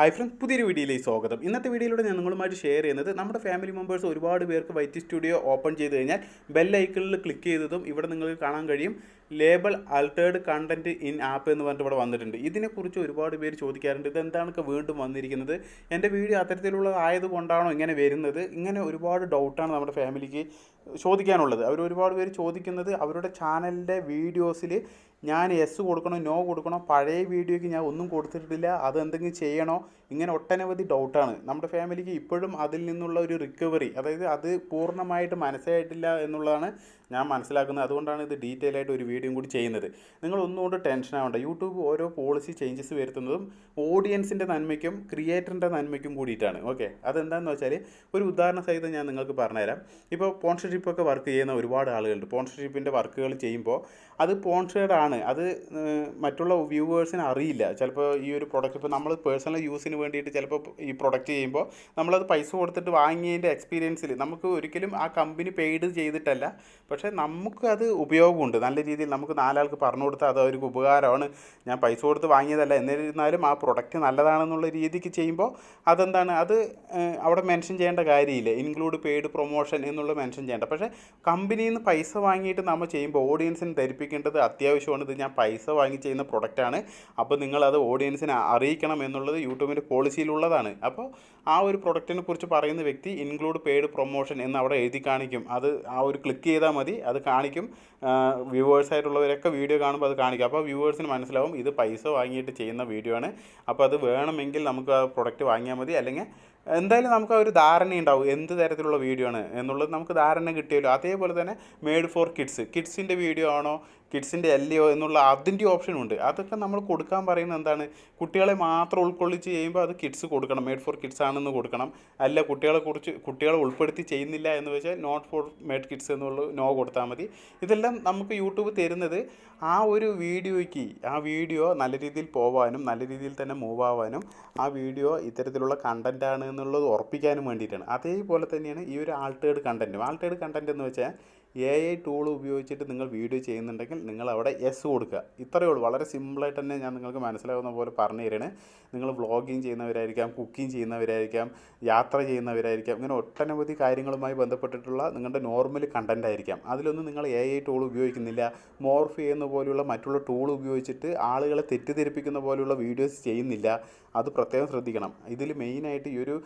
Hi friends പുതിയൊരു വീഡിയോയിലേക്ക് സ്വാഗതം. ഇന്നത്തെ വീഡിയോയിലൂടെ ഞാൻ നിങ്ങളുമായിട്ട് ഷെയർ ചെയ്യുന്നത് നമ്മുടെ ഫാമിലി മെമ്പേഴ്സ് ഒരുപാട് പേർക്ക് വൈറ്റ് സ്റ്റുഡിയോ ഓപ്പൺ ചെയ്ത് കഴിഞ്ഞാൽ ബെൽ ഐക്കണിൽ ക്ലിക്ക് ചെയ്തതും ഇവിടെ നിങ്ങൾക്ക് കാണാൻ കഴിയും. Label altered content in app എന്ന് പറഞ്ഞിട്ട് ഇവിടെ വന്നിട്ടുണ്ട്. ഇതിനെക്കുറിച്ച് ഒരുപാട് പേര് ചോദിക്കാറുണ്ട്. ഇതെന്താണൊക്കെ വീണ്ടും വന്നിരിക്കുന്നത്? എന്റെ വീഡിയോ അത്തരത്തിലുള്ള ആയതുകൊണ്ടാണോ ഇങ്ങനെ വരുന്നത്? ഇങ്ങനെ ഒരുപാട് ഡൗട്ടാണ് നമ്മുടെ ഫാമിലിക്ക് ചോദിക്കാനുള്ളത്. അവർ ഒരുപാട് പേര് ചോദിക്കുന്നത് അവരുടെ ചാനലിന്റെ വീഡിയോസിൽ ഞാൻ എസ് കൊടുക്കണോ നോ കൊടുക്കണോ പഴയ വീഡിയോയ്ക്ക് ഞാൻ ഒന്നും കൊടുത്തിട്ടില്ല അത് എന്തെങ്കിലും ചെയ്യണോ ഇങ്ങനെ ഒട്ടനവധി ഡൗട്ടാണ് നമ്മുടെ ഫാമിലിക്ക് ഇപ്പോഴും അതിൽ നിന്നുള്ള ഒരു റിക്കവറി അതായത് അത് പൂർണമായിട്ട് മനസ്സിലായിട്ടില്ല എന്നുള്ളതാണ് ഞാൻ മനസ്സിലാക്കുന്നത്. അതുകൊണ്ടാണ് ഇത് ഡീറ്റെയിൽ ആയിട്ട് ഒരു വീഡിയോ കൂടി ചെയ്യുന്നത്. നിങ്ങൾ ഒന്നുകൊണ്ട് ടെൻഷൻ ആവേണ്ട. യൂട്യൂബ് ഓരോ പോളിസി ചേഞ്ചസ് വരുത്തുന്നതും ഓഡിയൻസിന്റെ നന്മയ്ക്കും ക്രിയേറ്ററിന്റെ നന്മയ്ക്കും കൂടിയിട്ടാണ്. ഓക്കെ അതെന്താണെന്ന് വെച്ചാൽ ഒരു ഉദാഹരണ സഹിതം ഞാൻ നിങ്ങൾക്ക് പറഞ്ഞുതരാം. ഇപ്പോൾ പോൺഷർഷിപ്പൊക്കെ വർക്ക് ചെയ്യുന്ന ഒരുപാട് ആളുകളുണ്ട്. പോൺഷർഷിപ്പിന്റെ വർക്കുകൾ ചെയ്യുമ്പോൾ അത് പോൺഷേഡ് ആണ്. അത് മറ്റുള്ള വ്യൂവേഴ്സിന് അറിയില്ല. ചിലപ്പോൾ ഈ ഒരു പ്രൊഡക്റ്റ് ഇപ്പോൾ നമ്മൾ പേഴ്സണൽ യൂസിന് വേണ്ടിയിട്ട് ചിലപ്പോൾ ഈ പ്രൊഡക്റ്റ് ചെയ്യുമ്പോൾ നമ്മളത് പൈസ കൊടുത്തിട്ട് വാങ്ങിയതിന്റെ എക്സ്പീരിയൻസിൽ നമുക്ക് ഒരിക്കലും ആ കമ്പനി പെയ്ഡ് ചെയ്തിട്ടല്ല. പക്ഷേ നമുക്കത് ഉപയോഗമുണ്ട്. നല്ല രീതിയിൽ നമുക്ക് നാലാൾക്ക് പറഞ്ഞു കൊടുത്താൽ അത് അവർക്ക് ഉപകാരമാണ്. ഞാൻ പൈസ കൊടുത്ത് വാങ്ങിയതല്ല. എന്നിരുന്നാലും ആ പ്രൊഡക്റ്റ് നല്ലതാണെന്നുള്ള രീതിക്ക് ചെയ്യുമ്പോൾ അതെന്താണ്? അത് അവിടെ മെൻഷൻ ചെയ്യേണ്ട കാര്യമില്ല. ഇൻക്ലൂഡ് പെയ്ഡ് പ്രൊമോഷൻ എന്നുള്ള മെൻഷൻ ചെയ്യേണ്ട. പക്ഷേ കമ്പനിയിൽ നിന്ന് പൈസ വാങ്ങിയിട്ട് നമ്മൾ ചെയ്യുമ്പോൾ ഓഡിയൻസിന് ധരിപ്പിക്കേണ്ടത് അത്യാവശ്യമാണ്. ഇത് ഞാൻ പൈസ വാങ്ങി ചെയ്യുന്ന പ്രൊഡക്റ്റാണ് അപ്പോൾ നിങ്ങളത് ഓഡിയൻസിനെ അറിയിക്കണം എന്നുള്ളത് യൂട്യൂബിന്റെ പോളിസിയിലുള്ളതാണ് അപ്പോൾ ആ ഒരു പ്രൊഡക്റ്റിനെ കുറിച്ച് പറയുന്ന വ്യക്തി ഇൻക്ലൂഡ് പെയ്ഡ് പ്രൊമോഷൻ എന്ന് അവിടെ എഴുതി കാണിക്കും. അത് ആ ഒരു ക്ലിക്ക് ചെയ്താൽ മതി. അത് കാണിക്കും. വ്യൂവേഴ്സ് ആയിട്ടുള്ളവരൊക്കെ വീഡിയോ കാണുമ്പോൾ അത് കാണിക്കും. അപ്പോൾ വ്യൂവേഴ്സിന് മനസ്സിലാവും ഇത് പൈസ വാങ്ങിയിട്ട് ചെയ്യുന്ന വീഡിയോ ആണ്. അപ്പോൾ അത് വേണമെങ്കിൽ നമുക്ക് ആ പ്രൊഡക്റ്റ് വാങ്ങിയാൽ മതി. അല്ലെങ്കിൽ എന്തായാലും നമുക്ക് ഒരു ധാരണ ഉണ്ടാവും എന്ത് തരത്തിലുള്ള വീഡിയോ ആണ് എന്നുള്ളത് നമുക്ക് ധാരണ കിട്ടിയല്ലോ. അതേപോലെ തന്നെ മെയ്ഡ് ഫോർ കിഡ്സ് കിഡ്സിന്റെ വീഡിയോ ആണോ? കിഡ്സിന്റെ അല്ലയോ എന്നുള്ള അതിന്റെ ഓപ്ഷനുണ്ട് അതൊക്കെ നമ്മൾ കൊടുക്കാൻ പറയുന്നത് എന്താണ്? കുട്ടികളെ മാത്രം ഉൾക്കൊള്ളിച്ച് ചെയ്യുമ്പോൾ അത് കിഡ്സ് കൊടുക്കണം. മേഡ് ഫോർ കിഡ്സ് ആണെന്ന് കൊടുക്കണം. അല്ല കുട്ടികളെ കുറിച്ച് കുട്ടികളെ ഉൾപ്പെടുത്തി ചെയ്യുന്നില്ല എന്ന് വെച്ചാൽ നോട്ട് ഫോർ മേഡ് കിഡ്സ് എന്നുള്ള നോ കൊടുത്താൽ മതി. ഇതെല്ലാം നമുക്ക് യൂട്യൂബ് തരുന്നത് ആ ഒരു വീഡിയോയ്ക്ക് ആ വീഡിയോ നല്ല രീതിയിൽ പോവാനും നല്ല രീതിയിൽ തന്നെ മൂവ് ആവാനും ആ വീഡിയോ ഇത്തരത്തിലുള്ള കണ്ടന്റ് ആണ് എന്നുള്ളത് ഉറപ്പിക്കാനും വേണ്ടിയിട്ടാണ്. അതേപോലെ തന്നെയാണ് ഈ ഒരു ആൾട്ടേഡ് കണ്ടന്റും ആൾട്ടേഡ് കണ്ടന്റ് എന്ന് വെച്ചാൽ എ ഐ ടൂൾ ഉപയോഗിച്ചിട്ട് നിങ്ങൾ വീഡിയോ ചെയ്യുന്നുണ്ടെങ്കിൽ നിങ്ങൾ അവിടെ എസ് കൊടുക്കുക. ഇത്രയേ ഉള്ളൂ. വളരെ സിമ്പിളായിട്ട് തന്നെ ഞാൻ നിങ്ങൾക്ക് മനസ്സിലാകുന്ന പോലെ പറഞ്ഞു തരണേ. നിങ്ങൾ വ്ളോഗിങ് ചെയ്യുന്നവരായിരിക്കാം കുക്കിംഗ് ചെയ്യുന്നവരായിരിക്കാം യാത്ര ചെയ്യുന്നവരായിരിക്കാം ഇങ്ങനെ ഒട്ടനവധി കാര്യങ്ങളുമായി ബന്ധപ്പെട്ടിട്ടുള്ള നിങ്ങളുടെ നോർമൽ കണ്ടന്റ് ആയിരിക്കാം. അതിലൊന്നും നിങ്ങൾ എ ഐ ടൂൾ ഉപയോഗിക്കുന്നില്ല. മോർഫ് ചെയ്യുന്ന പോലെയുള്ള മറ്റുള്ള ടൂൾ ഉപയോഗിച്ചിട്ട് ആളുകളെ തെറ്റിദ്ധരിപ്പിക്കുന്ന പോലെയുള്ള വീഡിയോസ് ചെയ്യുന്നില്ല. അത് പ്രത്യേകം ശ്രദ്ധിക്കണം. ഇതിൽ മെയിനായിട്ട് ഈ ഒരു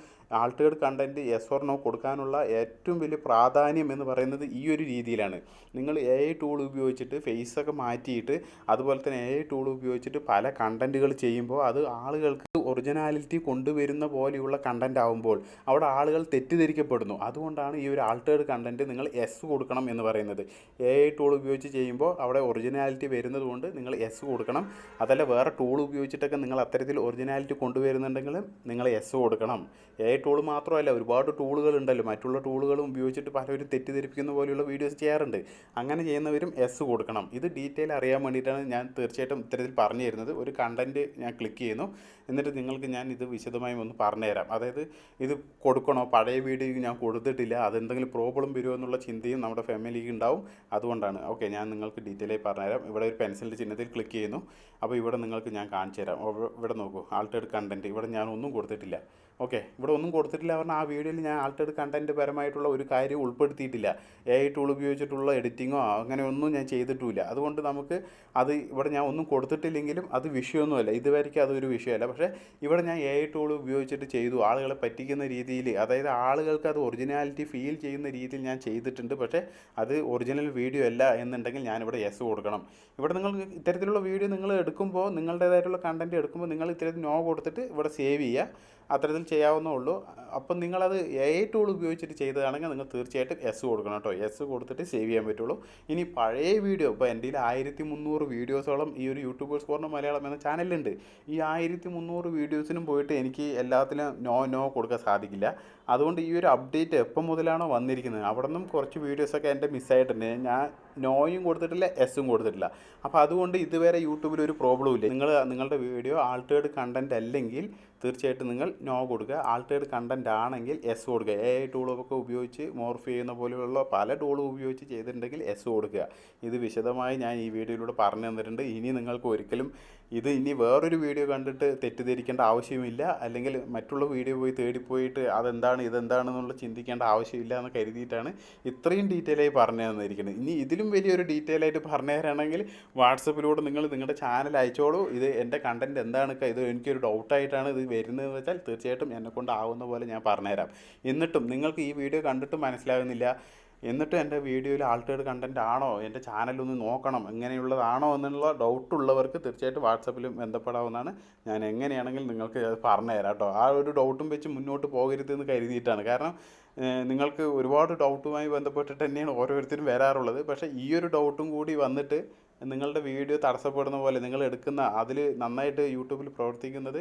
altered content yes or no കൊടുക്കാനുള്ള ഏറ്റവും വലിയ പ്രാധാന്യം എന്ന് പറയുന്നത് ഈ ഒരു രീതിയിലാണ്. നിങ്ങൾ എ ഐ ടൂൾ ഉപയോഗിച്ചിട്ട് ഫേസൊക്കെ മാറ്റിയിട്ട് അതുപോലെ തന്നെ എ ഐ ടൂൾ ഉപയോഗിച്ചിട്ട് പല കണ്ടന്റുകൾ ചെയ്യുമ്പോൾ അത് ആളുകൾക്ക് ഒറിജിനാലിറ്റി കൊണ്ടുവരുന്ന പോലെയുള്ള കണ്ടന്റ് ആവുമ്പോൾ അവിടെ ആളുകൾ തെറ്റിദ്ധരിക്കപ്പെടുന്നു. അതുകൊണ്ടാണ് ഈ ഒരു ആൾട്ടേഡ് കണ്ടന്റ് നിങ്ങൾ എസ് കൊടുക്കണം എന്ന് പറയുന്നത്. എ ഐ ടൂൾ ഉപയോഗിച്ച് ചെയ്യുമ്പോൾ അവിടെ ഒറിജിനാലിറ്റി വരുന്നത് കൊണ്ട് നിങ്ങൾ എസ് കൊടുക്കണം. അതല്ല വേറെ ടൂൾ ഉപയോഗിച്ചിട്ടൊക്കെ നിങ്ങൾ അത്തരത്തിൽ ഒറിജിനാലിറ്റി കൊണ്ടുവരുന്നുണ്ടെങ്കിൽ നിങ്ങൾ എസ് കൊടുക്കണം. എ ഐ ടൂൾ മാത്രമല്ല ഒരുപാട് ടൂളുകൾ ഉണ്ടല്ലോ. മറ്റുള്ള ടൂളുകളും ഉപയോഗിച്ചിട്ട് പലരും തെറ്റിദ്ധരിപ്പിക്കുന്ന പോലെയുള്ള വീഡിയോസ് ചെയ്യാറുണ്ട്. അങ്ങനെ ചെയ്യുന്നവരും എസ് കൊടുക്കണം. ഇത് ഡീറ്റെയിൽ അറിയാൻ വേണ്ടിയിട്ടാണ് ഞാൻ തീർച്ചയായിട്ടും ഇത്തരത്തിൽ പറഞ്ഞു തരുന്നത്. ഒരു കണ്ടന്റ് ഞാൻ ക്ലിക്ക് ചെയ്യുന്നു. എന്നിട്ട് നിങ്ങൾക്ക് ഞാൻ ഇത് വിശദമായി ഒന്ന് പറഞ്ഞു തരാം. അതായത് ഇത് കൊടുക്കണോ? പഴയ വീഡിയോ ഞാൻ കൊടുത്തിട്ടില്ല. അതെന്തെങ്കിലും പ്രോബ്ലം വരുമോ എന്നുള്ള ചിന്തയും നമ്മുടെ ഫാമിലിക്ക് ഉണ്ടാവും. അതുകൊണ്ടാണ്. ഓക്കെ ഞാൻ നിങ്ങൾക്ക് ഡീറ്റെയിൽ ആയി പറഞ്ഞുതരാം ഇവിടെ ഒരു പെൻസിലിന്റെ ചിഹ്നത്തിൽ ക്ലിക്ക് ചെയ്യുന്നു. അപ്പോൾ ഇവിടെ നിങ്ങൾക്ക് ഞാൻ കാണിച്ചു തരാം. ഇവിടെ നോക്കൂ. ആൾട്ടേഡ് കണ്ടന്റ് ഇവിടെ ഞാൻ ഒന്നും കൊടുത്തിട്ടില്ല. ഓക്കെ. ഇവിടെ ഒന്നും കൊടുത്തിട്ടില്ല. പറഞ്ഞാൽ ആ വീഡിയോയിൽ ഞാൻ ആൾട്ടേഡ് കണ്ടന്റ് പരമായിട്ടുള്ള ഒരു കാര്യം ഉൾപ്പെടുത്തിയിട്ടില്ല. എ ഐ ടൂൾ ഉപയോഗിച്ചിട്ടുള്ള എഡിറ്റിങ്ങോ അങ്ങനെയൊന്നും ഞാൻ ചെയ്തിട്ടുമില്ല. അതുകൊണ്ട് നമുക്ക് അത് ഇവിടെ ഞാൻ ഒന്നും കൊടുത്തിട്ടില്ലെങ്കിലും അത് വിഷയമൊന്നുമല്ല. ഇതുവരെയ്ക്കും അതൊരു വിഷയമല്ല. പക്ഷേ ഇവിടെ ഞാൻ എ ഐ ടൂൾ ഉപയോഗിച്ചിട്ട് ചെയ്തു. ആളുകളെ പറ്റിക്കുന്ന രീതിയിൽ അതായത് ആളുകൾക്ക് അത് ഒറിജിനാലിറ്റി ഫീൽ ചെയ്യുന്ന രീതിയിൽ ഞാൻ ചെയ്തിട്ടുണ്ട്. പക്ഷേ അത് ഒറിജിനൽ വീഡിയോ അല്ല എന്നുണ്ടെങ്കിൽ ഞാനിവിടെ യെസ് കൊടുക്കണം. ഇവിടെ നിങ്ങൾ ഇത്തരത്തിലുള്ള വീഡിയോ നിങ്ങൾ എടുക്കുമ്പോൾ നിങ്ങളുടേതായിട്ടുള്ള കണ്ടന്റ് എടുക്കുമ്പോൾ നിങ്ങൾ ഇത്തരത്തിൽ നോ കൊടുത്തിട്ട് ഇവിടെ സേവ് ചെയ്യുക. അത്തരത്തിൽ ചെയ്യാവുന്നേ ഉള്ളൂ. അപ്പം നിങ്ങളത് എ ടൂൾ ഉപയോഗിച്ചിട്ട് ചെയ്തതാണെങ്കിൽ നിങ്ങൾ തീർച്ചയായിട്ടും എസ് കൊടുക്കണം കേട്ടോ. എസ് കൊടുത്തിട്ട് സേവ് ചെയ്യാൻ പറ്റുള്ളൂ. ഇനി പഴയ വീഡിയോ ഇപ്പോൾ എന്റെ ആയിരത്തി മുന്നൂറ് വീഡിയോസോളം ഈ ഒരു യൂട്യൂബേഴ്സ് കോർണർ മലയാളം എന്ന ചാനലുണ്ട് ഈ ആയിരത്തി മുന്നൂറ് വീഡിയോസിനും പോയിട്ട് എനിക്ക് എല്ലാത്തിനും നോ നോ കൊടുക്കാൻ സാധിക്കില്ല. അതുകൊണ്ട് ഈ ഒരു അപ്ഡേറ്റ് എപ്പം മുതലാണോ വന്നിരിക്കുന്നത്? അവിടെ നിന്നും കുറച്ച് വീഡിയോസൊക്കെ എന്റെ മിസ്സായിട്ടുണ്ട് ഞാൻ നോയും കൊടുത്തിട്ടില്ല എസും കൊടുത്തിട്ടില്ല. അപ്പോൾ അതുകൊണ്ട് ഇതുവരെ യൂട്യൂബിൽ ഒരു പ്രോബ്ലം ഇല്ല. നിങ്ങൾ നിങ്ങളുടെ വീഡിയോ ആൾട്ടേഡ് കണ്ടന്റ് അല്ലെങ്കിൽ തീർച്ചയായിട്ടും നിങ്ങൾ നോ കൊടുക്കുക. ആൾട്ടേഡ് കണ്ടന്റ് ആണെങ്കിൽ എസ് കൊടുക്കുക. എ ഐ ടൂളൊക്കെ ഉപയോഗിച്ച് മോർഫ് ചെയ്യുന്ന പോലെയുള്ള പല ടൂളും ഉപയോഗിച്ച് ചെയ്തിട്ടുണ്ടെങ്കിൽ എസ് കൊടുക്കുക. ഇത് വിശദമായി ഞാൻ ഈ വീഡിയോയിലൂടെ പറഞ്ഞു തന്നിട്ടുണ്ട്. ഇനി നിങ്ങൾക്ക് ഒരിക്കലും ഇത് ഇനി വേറൊരു വീഡിയോ കണ്ടിട്ട് തെറ്റിദ്ധരിക്കേണ്ട ആവശ്യമില്ല. അല്ലെങ്കിൽ മറ്റുള്ള വീഡിയോ പോയി തേടിപ്പോയിട്ട് അതെന്താണ് ഇതെന്താണെന്നുള്ള ചിന്തിക്കേണ്ട ആവശ്യമില്ല എന്ന് കരുതിയിട്ടാണ് ഇത്രയും ഡീറ്റെയിൽ ആയി പറഞ്ഞു തന്നിരിക്കുന്നത്. ഇനി ഇതിലും വലിയൊരു ഡീറ്റെയിൽ ആയിട്ട് പറഞ്ഞു തരാണെങ്കിൽ വാട്സപ്പിലൂടെ നിങ്ങൾ നിങ്ങളുടെ ചാനൽ അയച്ചോളൂ. ഇത് എന്റെ കണ്ടന്റ് എന്താണ് ഇത് എനിക്കൊരു ഡൗട്ടായിട്ടാണ് ഇത് വരുന്നതെന്ന് വെച്ചാൽ തീർച്ചയായിട്ടും എന്നെ കൊണ്ടാവുന്ന പോലെ ഞാൻ പറഞ്ഞുതരാം. എന്നിട്ടും നിങ്ങൾക്ക് ഈ വീഡിയോ കണ്ടിട്ട് മനസ്സിലാകുന്നില്ല എന്നിട്ടും എന്റെ വീഡിയോയിൽ ആൾട്ടേഡ് കണ്ടന്റ് ആണോ? എന്റെ ചാനലൊന്ന് നോക്കണം. എങ്ങനെയുള്ളതാണോ എന്നുള്ള ഡൗട്ടുള്ളവർക്ക് തീർച്ചയായിട്ടും വാട്സപ്പിലും ബന്ധപ്പെടാവുന്നതാണ്. ഞാൻ എങ്ങനെയാണെങ്കിലും നിങ്ങൾക്ക് അത് പറഞ്ഞു തരാം കേട്ടോ. ആ ഒരു ഡൗട്ടും വെച്ച് മുന്നോട്ട് പോകരുതെന്ന് കരുതിയിട്ടാണ്. കാരണം നിങ്ങൾക്ക് ഒരുപാട് ഡൗട്ടുമായി ബന്ധപ്പെട്ടിട്ട് തന്നെയാണ് ഓരോരുത്തരും വരാറുള്ളത്. പക്ഷേ ഈ ഒരു ഡൗട്ടും കൂടി വന്നിട്ട് നിങ്ങളുടെ വീഡിയോ തടസ്സപ്പെടുന്ന പോലെ നിങ്ങൾ എടുക്കുന്ന അതിൽ നന്നായിട്ട് യൂട്യൂബിൽ പ്രവർത്തിക്കുന്നത്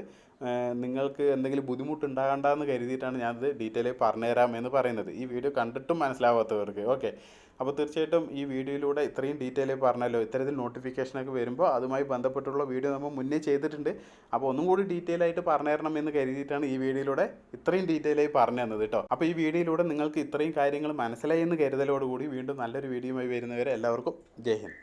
നിങ്ങൾക്ക് എന്തെങ്കിലും ബുദ്ധിമുട്ടുണ്ടാകണ്ടെന്ന് കരുതിയിട്ടാണ് ഞാനത് ഡീറ്റെയിൽ പറഞ്ഞുതരാം എന്ന് പറയുന്നത്. ഈ വീഡിയോ കണ്ടിട്ടും മനസ്സിലാവാത്തവർക്ക് ഓക്കെ. അപ്പോൾ തീർച്ചയായിട്ടും ഈ വീഡിയോയിലൂടെ ഇത്രയും ഡീറ്റെയിൽ പറഞ്ഞല്ലോ ഇത്തരത്തിൽ നോട്ടിഫിക്കേഷനൊക്കെ വരുമ്പോൾ അതുമായി ബന്ധപ്പെട്ടുള്ള വീഡിയോ നമ്മൾ മുന്നേ ചെയ്തിട്ടുണ്ട്. അപ്പോൾ ഒന്നും കൂടി ഡീറ്റെയിൽ ആയിട്ട് പറഞ്ഞു തരണം എന്ന് കരുതിയിട്ടാണ് ഈ വീഡിയോയിലൂടെ ഇത്രയും ഡീറ്റെയിൽ ആയി പറഞ്ഞു തന്നത് കേട്ടോ. അപ്പോൾ ഈ വീഡിയോയിലൂടെ നിങ്ങൾക്ക് ഇത്രയും കാര്യങ്ങൾ മനസ്സിലായി എന്ന് കരുതലോടുകൂടി വീണ്ടും നല്ലൊരു വീഡിയോയുമായി വരുന്നവരെ എല്ലാവർക്കും ജയ് ഹിന്ദ്.